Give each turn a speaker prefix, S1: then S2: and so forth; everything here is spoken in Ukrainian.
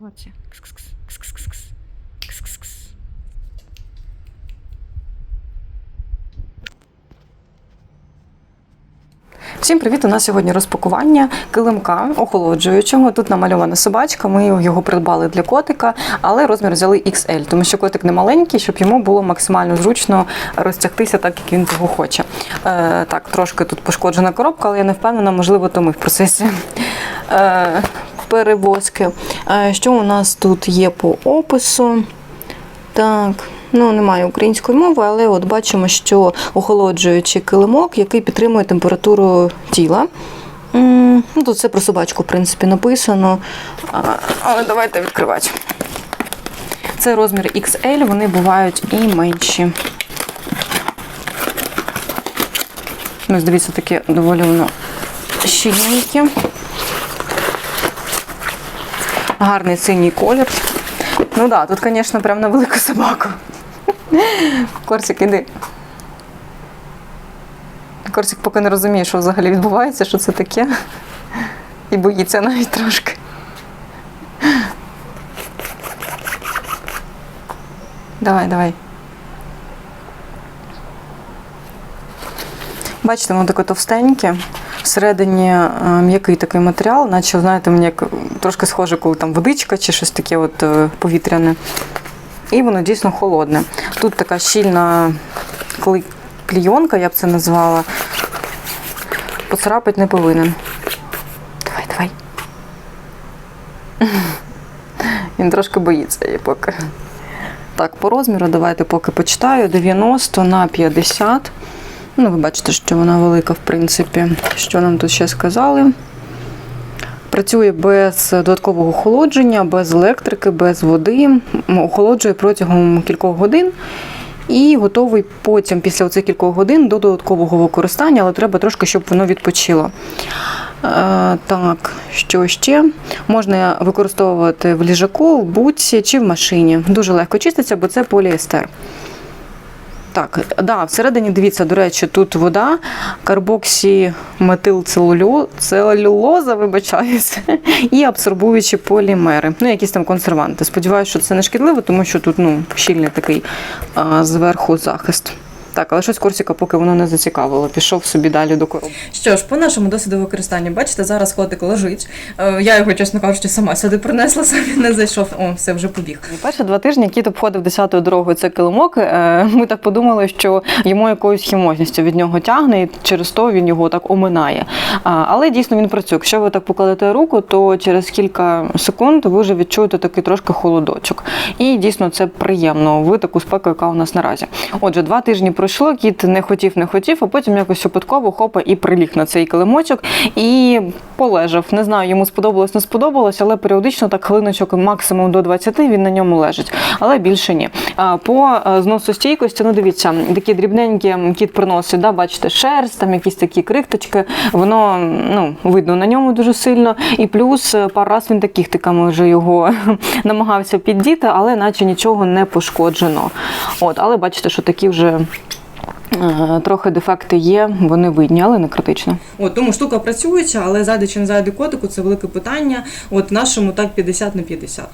S1: Кс-кс-кс. Всім привіт! У нас сьогодні розпакування килимка охолоджуючого. Тут намальована собачка. Ми його придбали для котика, але розмір взяли XL, тому що котик не маленький, щоб йому було максимально зручно розтягтися так, як він того хоче. Е, так, трошки тут пошкоджена коробка, але я не впевнена, можливо, то ми в процесі. Е, Перевозки. Що у нас тут є по опису? Так, ну немає української мови, але от бачимо, що охолоджуючий килимок, який підтримує температуру тіла. Ну, тут все про собачку, в принципі, написано. Але давайте відкривати. Це розмір XL, вони бувають і менші. Ну, ось дивіться, таке доволі воно щільненьке. Гарний синій колір. Ну так, да, тут, звісно, прям на велику собаку. Корсик, іди. Корсик поки не розуміє, що взагалі відбувається, що це таке. І боїться навіть трошки. Давай, давай. Бачите, воно таке товстеньке. Всередині е, м'який такий матеріал, наче, знаєте, мені як трошки схоже, коли там водичка чи щось таке от е, повітряне. І воно дійсно холодне. Тут така щільна клійонка, я б це назвала. Поцарапати не повинен. Давай, давай. Він трошки боїться її поки. Так, по розміру давайте поки почитаю. 90 на 50. Ну, ви бачите, що вона велика, в принципі. Що нам тут ще сказали? Працює без додаткового охолодження, без електрики, без води. Охолоджує протягом кількох годин. І готовий потім, після цих кількох годин, до додаткового використання, але треба трошки, щоб воно відпочило. Е, так, що ще? Можна використовувати в ліжаку, в буці чи в машині. Дуже легко чиститься, бо це поліестер. Так, да, всередині дивіться, до речі, тут вода, карбоксі целюлоза, вибачаюся, і абсорбуючі полімери. Ну, якісь там консерванти. Сподіваюся, що це не шкідливо, тому що тут ну, щільний такий а, зверху захист. Так, але щось Корсіка, поки воно не зацікавило, пішов собі далі до коробки.
S2: Що ж, по нашому досвіду використання, бачите, зараз котик лежить. Е, Я його, чесно кажучи, сама сюди принесла, сам він не зайшов. О, все вже побіг.
S1: Перші два тижні кіт обходив десятою дорогою цей килимок. е, Ми так подумали, що йому якоюсь хімозністю від нього тягне, і через то він його так оминає. Але дійсно він працює. Якщо ви так покладете руку, то через кілька секунд ви вже відчуєте такий трошки холодочок. І дійсно це приємно. Ви таку спеку, яка у нас наразі. Отже, два тижні пройшло, кіт не хотів, не хотів, а потім якось випадково хопа і приліг на цей килимочок і полежав. Не знаю, йому сподобалось, не сподобалось, але періодично так хвилиночок максимум до 20 він на ньому лежить, але більше ні. По е, зносостійкості, ну дивіться, такі дрібненькі кіт приносить, да, бачите, шерсть, там якісь такі крикточки, воно ну, видно на ньому дуже сильно. І плюс е, пару раз він таких тиками вже його намагався піддіти, але наче нічого не пошкоджено. От, але бачите, що такі вже. Е, Трохи дефекти є, вони видні, але не критично.
S2: От тому штука працююча, але зайде чи не зайде котику, це велике питання. От нашому так 50 на 50.